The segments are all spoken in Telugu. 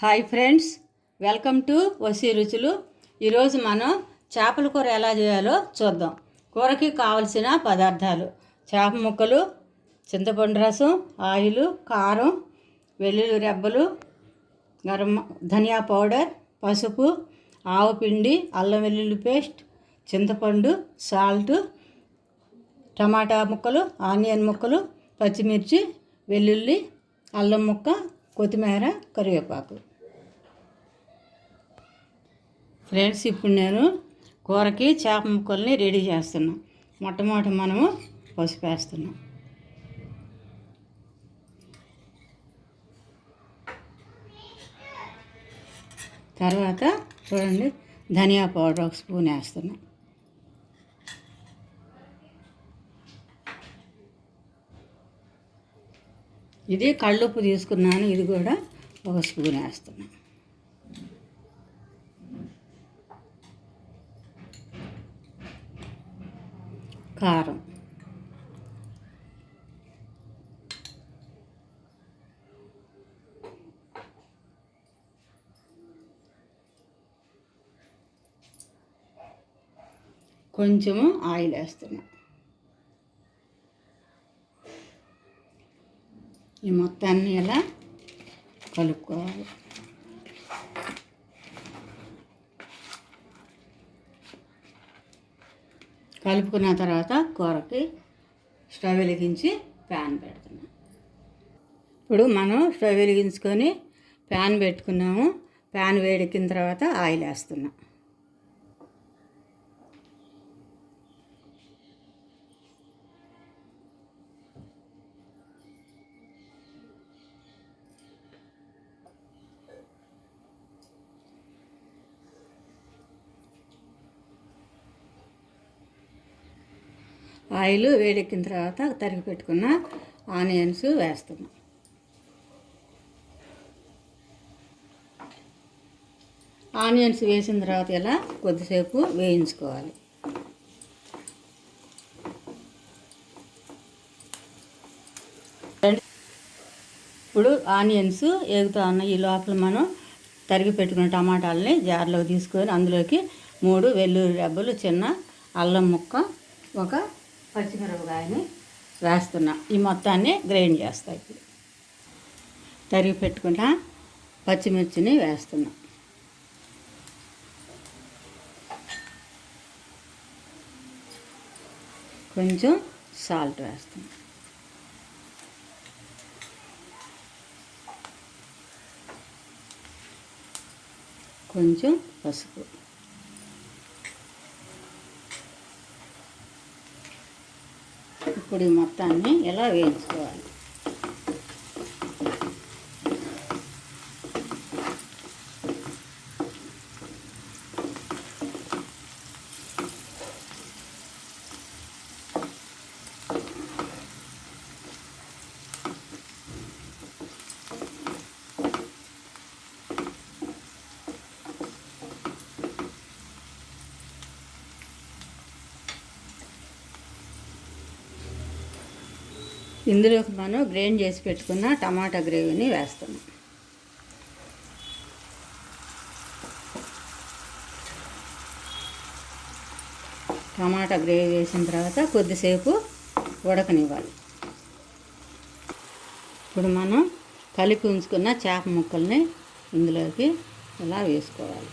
Hi friends welcome to Vasi Ruchulu. ఈరోజు మనం చేపల కూర ఎలా చేయాలో చూద్దాం. కూరకి కావలసిన పదార్థాలు చేప ముక్కలు చింతపండు రసం ఆయిల్ కారం వెల్లుల్లి రెబ్బలు గరం ధనియా పౌడర్ పసుపు ఆవు పిండి అల్లం వెల్లుల్లి పేస్ట్ చింతపండు సాల్ట్ టమాటా ముక్కలు ఆనియన్ ముక్కలు పచ్చిమిర్చి వెల్లుల్లి అల్లం ముక్క కొత్తిమీర కరివేపాకు. ఫ్రెండ్స్ ఇప్పుడు నేను కూరకి చేప ముక్కల్ని రెడీ చేస్తున్నా. మొట్టమొదటి మనము పసుపు వేస్తున్నాం. తర్వాత చూడండి ధనియా పౌడర్ ఒక స్పూన్ వేస్తున్నాం. ఇది కళ్ళుప్పు తీసుకున్నాను ఇది కూడా ఒక స్పూన్ వేస్తున్నాను కారం. కొంచెము ఆయిల్ వేస్తున్నా. ఈ మొత్తాన్ని ఇలా కలుపుకోవాలి. కలుపుకున్న తర్వాత కూరకి స్టవ్ వెలిగించి ప్యాన్ పెడుతున్నాం. ఇప్పుడు మనం స్టవ్ వెలిగించుకొని ప్యాన్ పెట్టుకున్నాము. ప్యాన్ వేడెక్కిన తర్వాత ఆయిల్ వేస్తున్నాం ఆయిల్ వేడెక్కిన తర్వాత తరిగి పెట్టుకున్న ఆనియన్స్ వేస్తున్నాం ఆనియన్స్ వేసిన తర్వాత ఇలా కొద్దిసేపు వేయించుకోవాలి. ఇప్పుడు ఆనియన్స్ ఎగుతా ఉన్నాయి ఈ లోపల మనం తరిగి పెట్టుకున్న టమాటాలని జార్లో తీసుకొని అందులోకి మూడు వెల్లుల్లి రెబ్బలు చిన్న అల్లం ముక్క ఒక పచ్చిమిరపకాయని వేస్తున్నా. ఈ మొత్తాన్ని గ్రైండ్ చేస్తా ఇప్పుడు. తరిగి పెట్టుకుంటా పచ్చిమిర్చిని వేస్తున్నా. కొంచెం సాల్ట్ వేస్తున్నా. కొంచెం పసుపు. ఇప్పుడు మొత్తాన్ని ఇలా వేయించుకోవాలి? ఇందులోకి మనం గ్రైండ్ చేసి పెట్టుకున్న టమాటా గ్రేవీని వేస్తాము టమాటా గ్రేవీ వేసిన తర్వాత కొద్దిసేపు ఉడకనివ్వాలి. ఇప్పుడు మనం కలిపి ఉంచుకున్న చేప ముక్కల్ని ఇందులోకి ఇలా వేసుకోవాలి.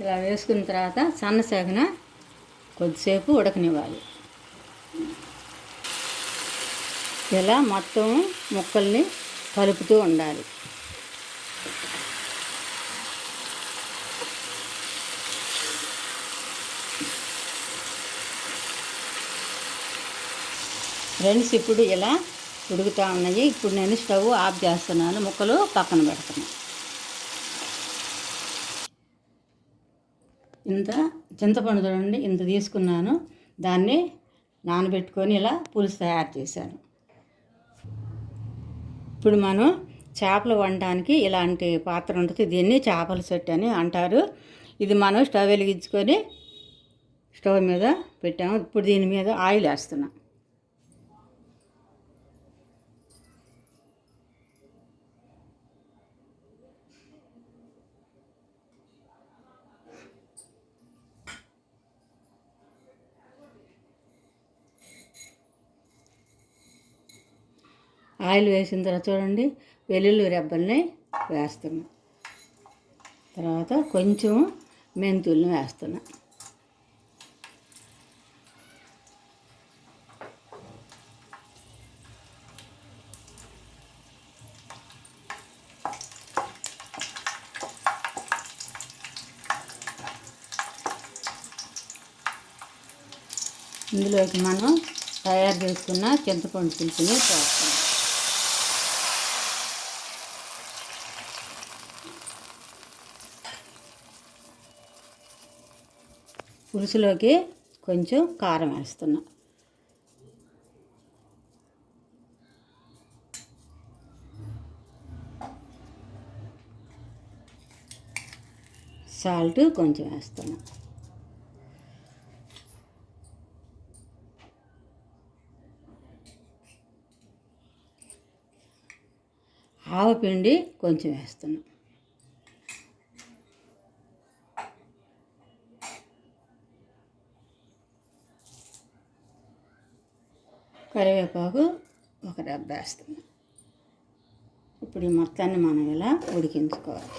ఇలా వేసుకున్న తర్వాత సన్నసేగన కొద్దిసేపు ఉడకనివ్వాలి. ఇలా మొత్తం ముక్కల్ని కలుపుతూ ఉండాలి. ఫ్రెండ్స్ ఇప్పుడు ఇలా ఉడుకుతూ ఉన్నాయి. ఇప్పుడు నేను స్టవ్ ఆఫ్ చేస్తున్నాను. ముక్కలు పక్కన పెడుతున్నాను ఇంత చింతపండు చూడండి ఇంత తీసుకున్నాను. దాన్ని నానబెట్టుకొని ఇలా పులుసు తయారు చేశాను. ఇప్పుడు మనం చేపలు వండడానికి ఇలాంటి పాత్ర ఉంటుంది. దీన్ని చేపల సెట్ అని అంటారు. ఇది మనం స్టవ్ వెలిగించుకొని స్టవ్ మీద పెట్టాము. ఇప్పుడు దీని మీద ఆయిల్ వేస్తున్నాం. ఆయిల్ వేసిన తర్వాత చూడండి వెల్లుల్లి రెబ్బల్ని వేస్తున్నా. తర్వాత కొంచెం మెంతుల్ని వేస్తున్నా. ఇందులోకి మనం తయారు చేసుకున్న చింతపండు పులుసుని చేస్తాం పులుసులోకి కొంచెం కారం వేస్తున్నా. సాల్ట్ కొంచెం వేస్తున్నా. ఆవపిండి కొంచెం వేస్తున్నాం. కరివేపాకు ఒక డబ్బా వేస్తున్నాం. ఇప్పుడు ఈ మొత్తాన్ని మనం ఇలా ఉడికించుకోవాలి.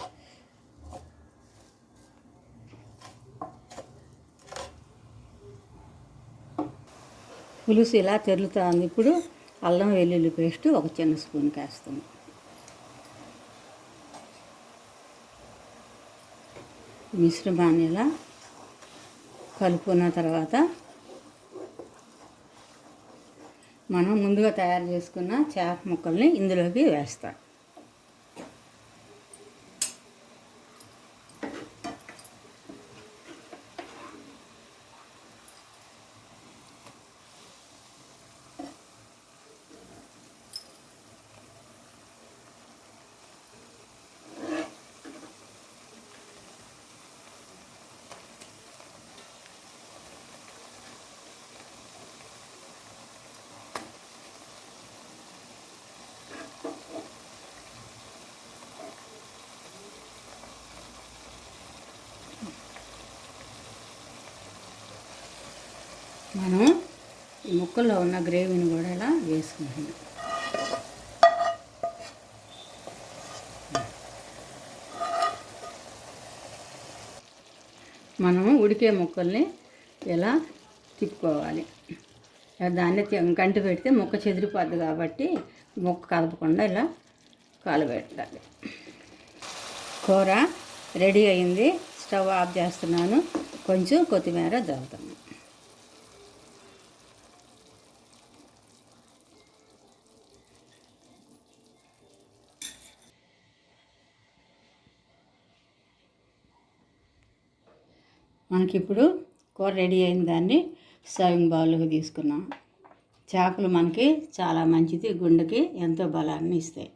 పులుసు ఇలా తెరులుతుంది. ఇప్పుడు అల్లం వెల్లుల్లి పేస్ట్ ఒక చిన్న స్పూన్ వేస్తున్నాం మిశ్రమాన్ని ఇలా కలుపుకున్న తర్వాత మనం ముందుగా తయారు చేసుకున్న చేప ముక్కల్ని ఇందులోకి వేస్తాం. మనం ఈ ముక్కల్లో ఉన్న గ్రేవీని కూడా ఇలా వేసుకుంటున్నాం మనం ఉడికే ముక్కల్ని ఇలా తిప్పుకోవాలి? దాన్ని గంట పెడితే ముక్క చెదిరిపోద్ది కాబట్టి ముక్క కలపకుండా ఇలా కాలబెట్టాలి. కూర రెడీ అయింది. స్టవ్ ఆఫ్ చేస్తున్నాను. కొంచెం కొత్తిమీర మనకి మనకిప్పుడు కూర రెడీ అయిన దాన్ని సర్వింగ్ బౌల్లోకి తీసుకున్నాం. చేపలు మనకి చాలా మంచిది గుండెకి ఎంతో బలాన్ని ఇస్తాయి.